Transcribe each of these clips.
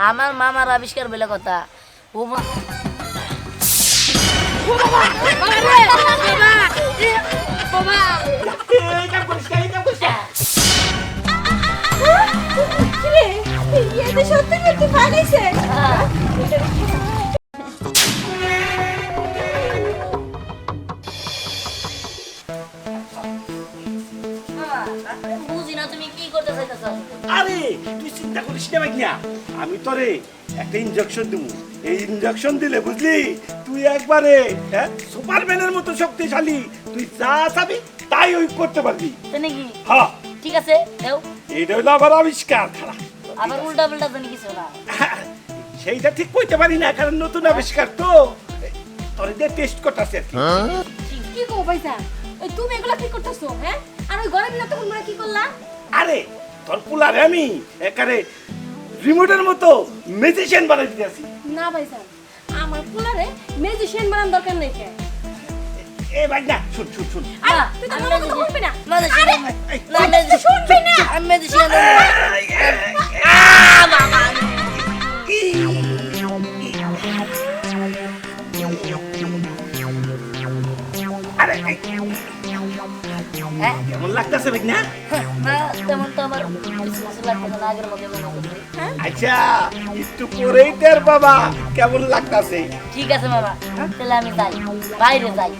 আমার মামার আবিষ্কার বলে কথা। ও মা- কিরে এতে সত্যি সত্যি বানাইছে বুঝি না তুমি কি করতে চাইতেছ? আরে চিন্তা করিস না ভাই না আমি তোরে একটা ইনজেকশন দেবো। এই ইনজেকশন দিলে বুঝলি তুই একবারে হ্যাঁ সুপারম্যানের মতো শক্তিশালী তুই যা চাবি তাই ওই করতে পারবি। তাই নাকি? হ্যাঁ। ঠিক আছে দেও। এইটা হলো আবার আবিষ্কার খারাপ আবার উল্টা পাল্টা জানি কিছু না। সেইটা ঠিক কইতে পারি না কারণ নতুন আবিষ্কার তো। তোরে দিয়ে টেস্ট করতেছে কি। গো ভাইজান ওই তুমি এগুলা কি করতেছো হ্যাঁ? আর ওই গরম না তখন কি করলা? আরে তোর পুলারে আমি একারে রিমোটের মতো ম্যাজিশিয়ান বানাই দিতেছি না ভাইজান আমার পোলারে ম্যাজিশিয়ান বানান দরকার নেই কে এ ভাই না শুন শুন শুন আরে না, তুই তো আমি আমার কথা বলবি না আরে শুনবি না আমি মেডিসিন আরে হ্যাঁ? কেমন লাগতেছে ভাই না? না তেমন তো আমার কিছু কিছু লাগতেছে না আগের মতো আচ্ছা একটু পরেই টের বাবা কেমন লাগতাছে? ঠিক আছে মামা তাহলে আমি যাই বাইরে যাই।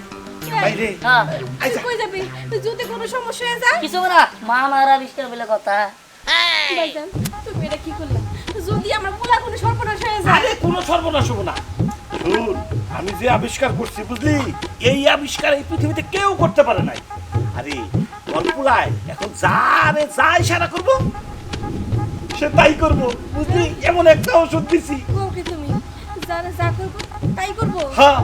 বাইরে? হ্যাঁ। আচ্ছা। কই যাবি? যদি কোনো সমস্যা হয়ে যায়? কিছু না মামার আবিষ্কার বলে কথা। ভাইজান। তুমি এটা কি করলা? যদি আমার পোলা কোনো সর্বনাশ হয়ে যায়? আরে কোনো সর্বনাশ হব না। শুন আমি যে আবিষ্কার করছি বুঝলি? এই আবিষ্কার এই পৃথিবীতে কেউ করতে পারে নাই। আরে গল্পুলায় এখন যা ইশারা করব সে তাই করব বুঝলি? এমন একটা ওষুধ দিছি। ওকে তুমি? যারা যা করব তাই করব? হ্যাঁ।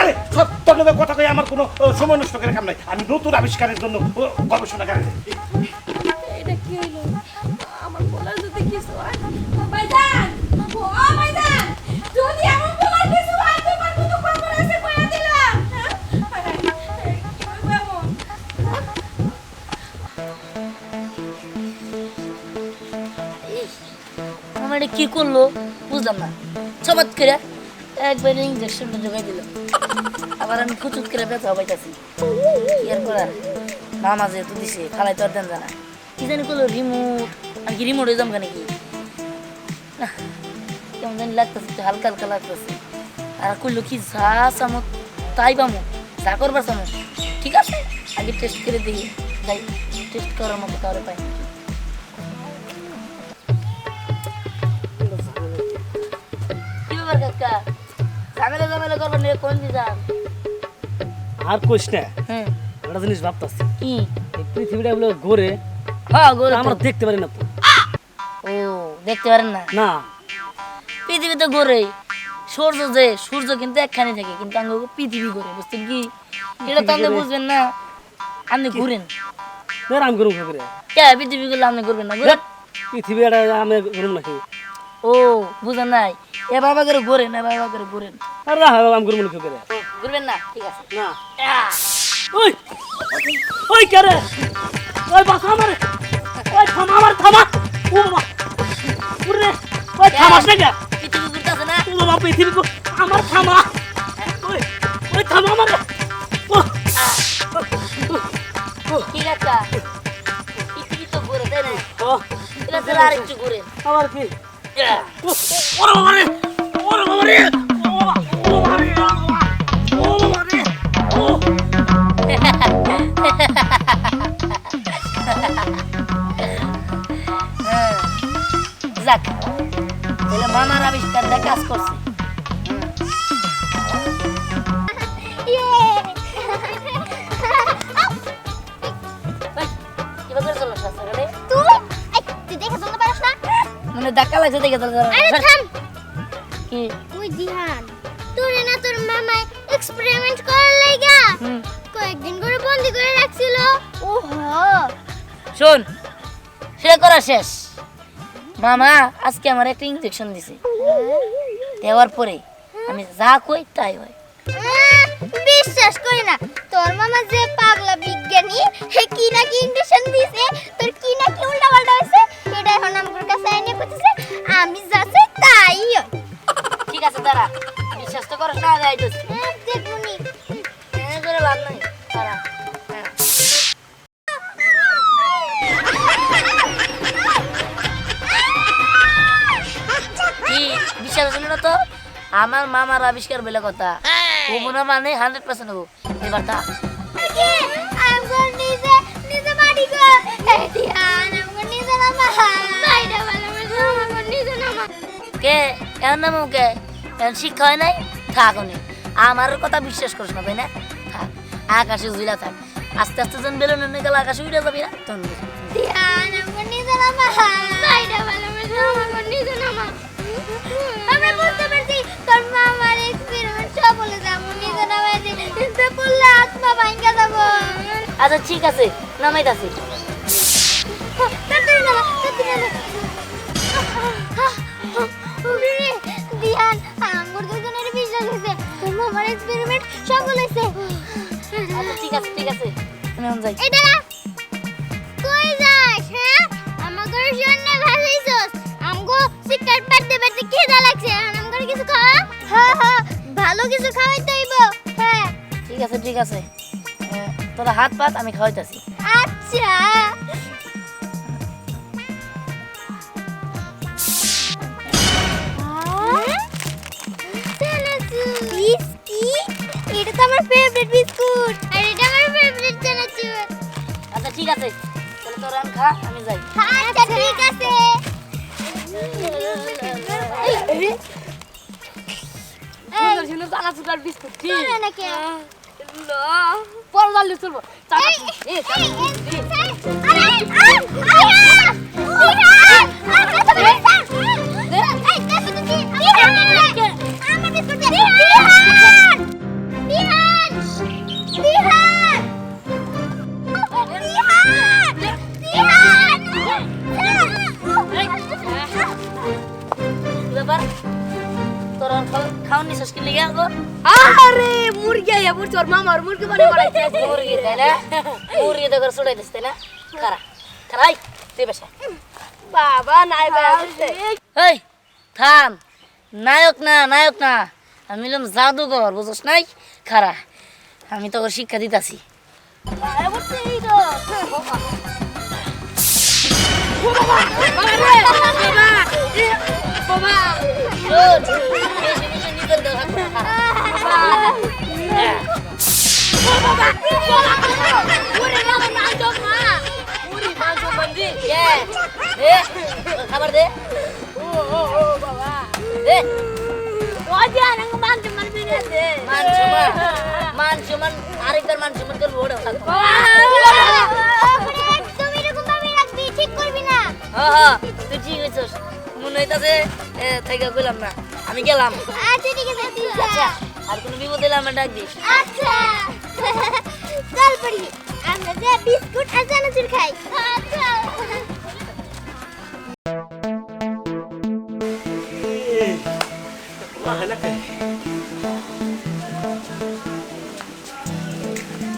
আরে সত্য কথা কই আমার কোনো সময় নষ্ট করে কাম নাই। আমি নতুন আবিষ্কারের জন্য গবেষণা করে আমার কি করল? বুঝলাম না। চমৎ করে একবার ইঞ্জেকশনটা জোগাই দিল। আবার আমি খুচুত করে ব্যথা পাইতাছি। কি আর মামা যেহেতু দিছে খালাই তো আর দেন জানা। কি জানি করল রিমোট আর কি রিমোট হয়ে যাম কেন কি? আহ, কেমন জানি লাগতেছে একটু হালকা হালকা লাগতেছে। আর করল কি যা চামো তাই পামো যা করবার চামো। ঠিক আছে? আগে টেস্ট করে দেখি তাই টেস্ট করার মতো কারও পাই ঝামেলা ঝামেলা নিয়ে কোন আর কোশ না হ্যাঁ। একটা জিনিস ভাবতাছি। কি? এই পৃথিবীটা বলে ঘুরে হ্যাঁ গরু আমরা দেখতে পারি না তো। ও দেখতে পারেন না? না। পৃথিবীতে ঘোরে সূর্য যে সূর্য কিন্তু একখানে থাকে কিন্তু আমি পৃথিবী ঘুরে বুঝছেন কি? এটা তো আপনি বুঝবেন না। আপনি ঘুরেন। আমি করুম করে কে পৃথিবী গুলো আপনি ঘুরবেন না? পৃথিবী এটা আমি করুম নাকি? ও বুঝেন নাই। এ বাবা করে ঘুরেন এ বাবা করে ঘুরেন। আর রাহ আমি করুম নাকি করে ও, ঘুরবেন না? ঠিক আছে। না। ওই ওই কে রে? ওই বাসা আমারে ওই থামা আমার থামা ও বাবা উরে ওই থামাস না কে? পৃথিবী ঘুরতেছে না? ও বাবা পৃথিবী আমার থামা ওই ওই থামা আমার ও আছে পৃথিবী তো ঘুরে তাই না? ও ঠিক আছে। আর একটু ঘুরেন আমার কি ওরে বাবা রে ওরে বাবা রে ও বাবা ও বাবা রে ও বাবা রে ও হ্যাঁ। যাক তাহলে মামার আবিষ্কারটা কাজ করছে। তুই দেখে চলতে পারিস না? মানে ধাক্কা লাগছে দেখে চলো আরে থাম। কি? ওই জিহান তোরে না তোর এক্সপেরিমেন্ট করার লাগা কয়েকদিন করে বন্দি করে রাখছিল। ওহো। শোন সে করা শেষ। মামা আজকে আমার একটা ইঞ্জেকশন দিছে। দেওয়ার পরে আমি যা কই তাই হয়। বিশ্বাস করি না। তোর মামা যে পাগলা বিজ্ঞানী হে কি না কি দিছে? তোর কি না কি উল্টা পাল্টা হইছে এটা এখন আমার কাছে আইনে আমি তাই ঠিক আছে বিশ্বাস তো করছ না দেখুনি। করে লাভ নাই হ্যাঁ। আমার মামার আবিষ্কার বলে কথা। হ্যাঁ। ও মনে মানে হান্ড্রেড পার্সেন্ট হব। এবার তা কে? এর নাম কে? এর শিক্ষা হয় নাই? থাক উনি আমার কথা বিশ্বাস করিস না তাই না? থাক আকাশে জুইলা থাক। আস্তে আস্তে যেন বেলুন এনে গেল আকাশে উড়ে যাবি না? তখন বুঝবি। দিয়ান আমগো নিজে এক্সপেরিমেন্ট সফল হয়েছে আচ্ছা ঠিক আছে ঠিক আছে। আমি এখন যাই। এটা কই যাস হ্যাঁ? আমাগো জন্য ভালোইছস আমগো খিদা লাগছে। আর আমগো কিছু খাওয়া? হ্যাঁ হ্যাঁ ভালো কিছু খাওয়াইতে হইব হ্যাঁ। ঠিক আছে ঠিক আছে। তোরা হাত পাত আমি খাওয়াইতাছি। আচ্ছা। ফেভারিট বিস্কুট আর এটা আমার ফেভারিট চানাচুর আচ্ছা ঠিক আছে তাহলে তোরা আমি খা আমি যাই আচ্ছা ঠিক আছে এই শুনে জানা সুগার বিস্কুট কি তোরা নাকি না জানলে চলবো এই তোরা খাওয়ান নিছিস কি লিগে গো আরে মুরগি আইয়া পড়ছে ওর মামার মুরগি বানিয়ে বানাইছে। মুরগি তাই না? মুরগি তো করে ছুড়াই তাই না। খারা খারাই তুই বেশা বাবা নাই এই থাম। নায়ক না নায়ক না। আমি হলাম জাদুঘর বুঝছ নাই? খারা আমি তোকে শিক্ষা দিতাছি। বাবা। শোন, বেশি বেশি নিজের দেখা করে খা। হ্যাঁ। দে, দে, তোর খাবার দে দে মান সম্মান মান আরেকবার মান সম্মান করব ওটা থাকব তুমি এরকম ভাবে রাখবি ঠিক করবি না হ্যাঁ হ্যাঁ তুই ঠিক হয়েছিস মনে হইতাছে থেকে কইলাম না আমি গেলাম। আচ্ছা ঠিক আছে আচ্ছা। আর কোনো বিপদ হলে আমার ডাক দিস। আচ্ছা। চল পড়ি আমরা যে বিস্কুট আর চানাচুর খাই। আচ্ছা।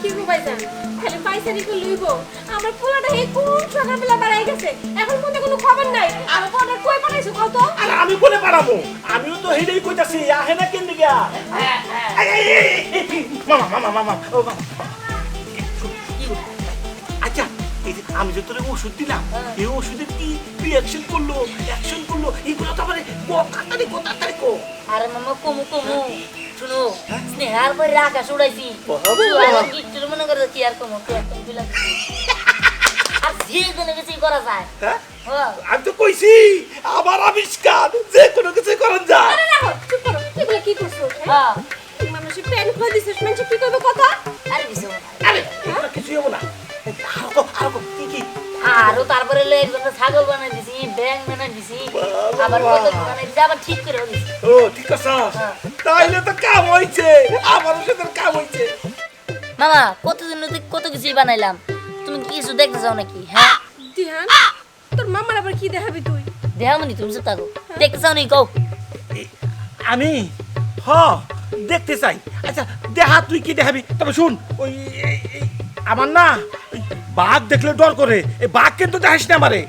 কি গো ভাইজান খালি পয়সারি করে লইব আমার পোলাটা হে কোন সকালবেলা বাড়াই গেছে? এখন কোনো খবর নাই। আর পোলাটা কই পাঠাইছো কও তো? আর আমি কোনে পারাবো আমিও তো হেডেই কইতাছি আহে না কেন এই, এই, এই, এই, এই, মামা মামা মামা আচ্ছা এই আমি যে তোর ওষুধ দিলাম এই ওষুধের কি রিয়াকশন করল অ্যাকশন করল এগুলো তো আমার তাড়াতাড়ি কো তাড়াতাড়ি কো। আরে মামা কমু কমু। শুনো স্নেহার পরে আকাশ উড়াইছি। বাবা। গিফটের মনে করে কি আর কমু কি আর কমু আর যে কোনো কিছুই করা যায়। হ্যাঁ? হ্যাঁ আমি তো কইছি আমার আবিষ্কার যে কোনো কিছু করা যায়। আরে রাখো চুপ করো এগুলো কি করছ হ্যাঁ? প্যান খুলে দিছিস মানুষ কি করবে কথা? আর কিছু আরে এগুলো হব না। আরও আরও কি কি? আরও তারপরে লয়ে ছাগল বানাই দিছি ব্যাং বানাই দিছি আবার কত বানাই দিছি আবার ঠিক করে দিছি ও ঠিক আছে। তাইলে তো কাম হইছে আমারও সাথে কাম হইছে। মামা কতদিন কত কিছুই বানাইলাম? তুমি কিছু দেখতে চাও নাকি হ্যাঁ দিহান তোর মামার আবার কি দেখাবি তুই দেখামনি তুমি চুপ থাকো দেখতে চাও নাকি কও আমি হ দেখতে চাই আচ্ছা দেহা তুই কি দেখাবি তবে শুন ওই এই- এই- আমার না ওই বাঘ দেখলে ডর করে এই বাঘ কিন্তু দেখাস না আমারে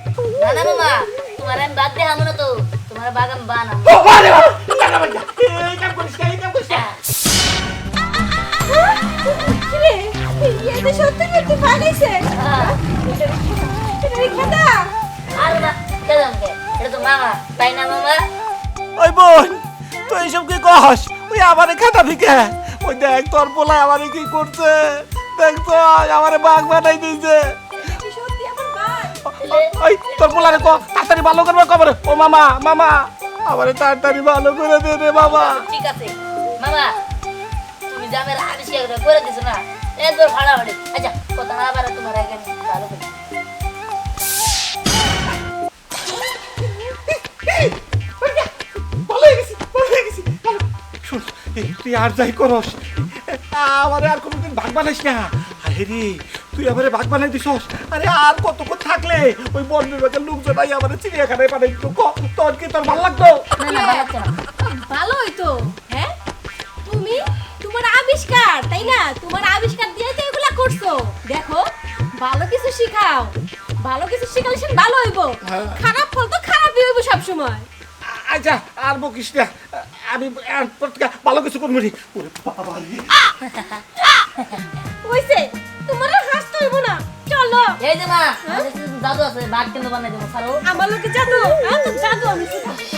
না না মামা তোমার আমি বাদ না তো তোমার বাগান ও না, এই কাম করিস না, এই কাম করিস না। কি সত্যি সত্যি রে খেদা আর না কেলাম এটা তো মামা তাই না মামা? ওই বোন তো এইসব কি কস? ওই আমারে খাতা ফিকে ওই দেখ তোর পোলায় আমারে কি করছে। দেখ তো আমারে বাঘ বানাই দিয়েছে। ওই তোর পোলারে ক তাড়াতাড়ি ভালো করবে কবরে ও মামা মামা আমারে তাড়াতাড়ি ভালো করে দে রে বাবা ঠিক আছে। মামা তুমি যে আবিষ্কার করে দিছো না? আচ্ছা তোমার এখানে ভালো করে তুই আর যাই করস। আমারে আর কোনোদিন ভাগ বানাইস না। আরে রে তুই আমারে ভাগ বানাই দিছস। আরে আর কতক্ষণ থাকলে ওই বন বিভাগের লোকজন আই আমারে চিড়িয়াখানায় পাঠাই দিত? তোর কি তোর ভালো লাগতো? ভালো লাগছে না। ভালোই তো হ্যাঁ? তুমি? তোমার আবিষ্কার তাই না? তোমার আবিষ্কার দিয়ে তো এগুলা করছ। দেখো ভালো কিছু শিখাও। ভালো কিছু শিখালে সে ভালো হইব। হ্যাঁ। খারাপ ফল তো খারাপই হইব সবসময়। আচ্ছা আর বকিস না। আমি ভালো কিছু করব রে ওরে বাবা হইছে। তোমার হাসতে হইব না। চলো। এই যে মা আমাদের কিছু জাদু আছে বাঘ কেন বানাই দেবো? ছাড়ো। আমার লোকে জাদু। হ্যাঁ তো জাদু আমি শিখাবো